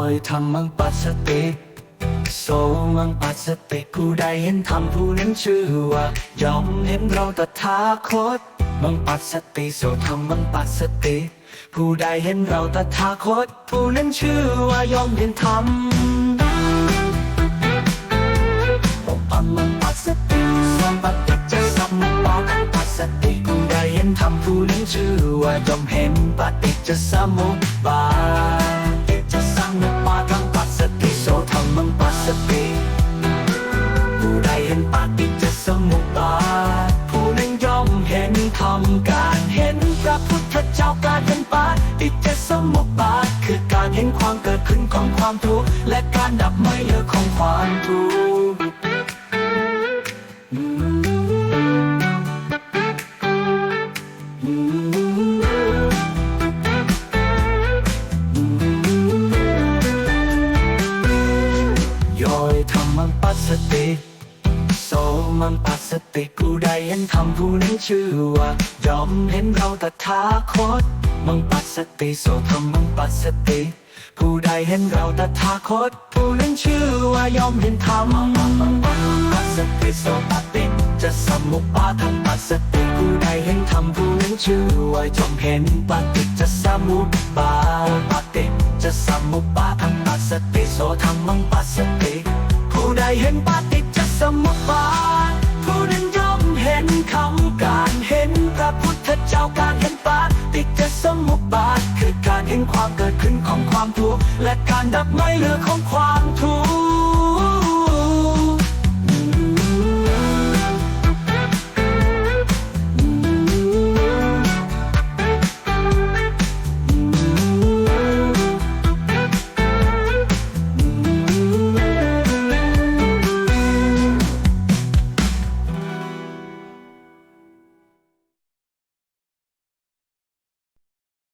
อยธรรมังปัสสติโสมังปัสสติผู้ใดเห็นธรรมผู้นั้นชื่อว่ายอมเห็นเราตถาคตมังปัสสติโสธรรมังปัสสติ ผู้ใดเห็นเราตถาคต ผู้นั้นชื่อว่ายอมเห็นธรรมปกปังมังปัสสติสัมปติจะสัมมุปาทังปัสสติผู้ใดเห็นธรรมผู้นั้นชื่อว่ายอมเห็นปฏิจจสมุปบาท ความเกิดขึ้นของความทุกข์และการดับไม่เลิกของความทุกข์ยอยธรรมังปัสสติโสมังปัสสติผู้ใดเห็นธรรมผู้นั้นชื่อว่ายอมเห็นเราตถาคต มังปัสสติโสธรรมังปัสสติ ผู้ใดเห็นเราตถาคต ผู้นั้นชื่อว่ายอมเห็นธรรมมังปัสสติโสปฏิจะสมุปาทังปัสสติผู้ใดเห็นธรรมผู้นั้นชื่อว่ายอมเห็นปฏิจจสมุปบาทปฏิจจสมุปบาทังปัสสติโสธรรมังปัสสติ ผู้ใดเห็นปฏิจจสมุปบา ความเกิดขึ้นของความทุกข์และการดับไม่เหลือของความทุกข์